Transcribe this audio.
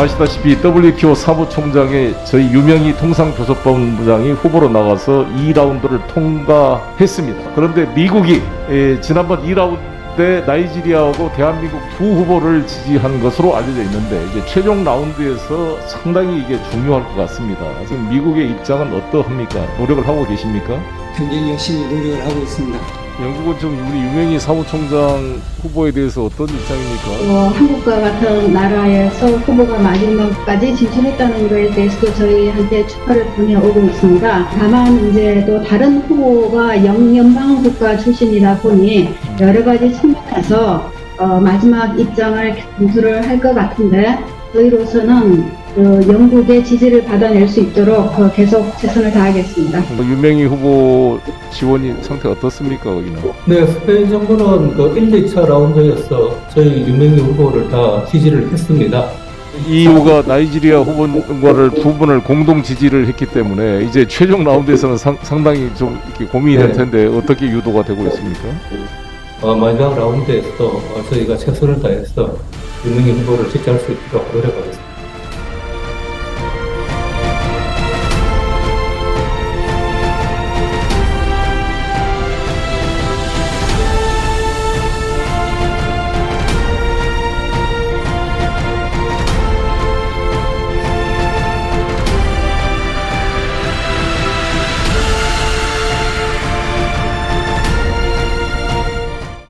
아시다시피 WTO 사무총장의 저희 유명희 통상교섭본부장이 후보로 나가서 2라운드를 통과했습니다. 그런데 미국이 에, 지난번 2라운드 때 나이지리아하고 대한민국 두 후보를 지지한 것으로 알려져 있는데 이제 최종 라운드에서 상당히 이게 중요할 것 같습니다. 지금 미국의 입장은 어떠합니까? 노력을 하고 계십니까? 굉장히 열심히 노력을 하고 있습니다. 영국은 지금 우리 유명희 사무총장 후보에 대해서 어떤 입장입니까? 어, 한국과 같은 나라에서 후보가 마지막까지 진출했다는 것에 대해서도 저희한테 축하를 보내오고 있습니다. 다만 이제 또 다른 후보가 영연방 국가 출신이다 보니 여러 가지 측면에서 어, 마지막 입장을 검수를 할 것 같은데 저희로서는 그 영국의 지지를 받아낼 수 있도록 어, 계속 최선을 다하겠습니다. 뭐 유명희 후보 지원이 상태 어떻습니까 거기는? 네, 스페인 정부는 그 1, 2차 라운드에서 저희 유명희 후보를 다 지지를 했습니다. EU가 나이지리아 후보과를 두 분을 공동 지지를 했기 때문에 이제 최종 라운드에서는 상, 상당히 좀 이렇게 고민이 될 네. 텐데 어떻게 유도가 되고 있습니까? 어, 마지막 라운드에서 어, 저희가 최선을 다해서 유명희 후보를 지지할 수 있도록 노력하겠습니다.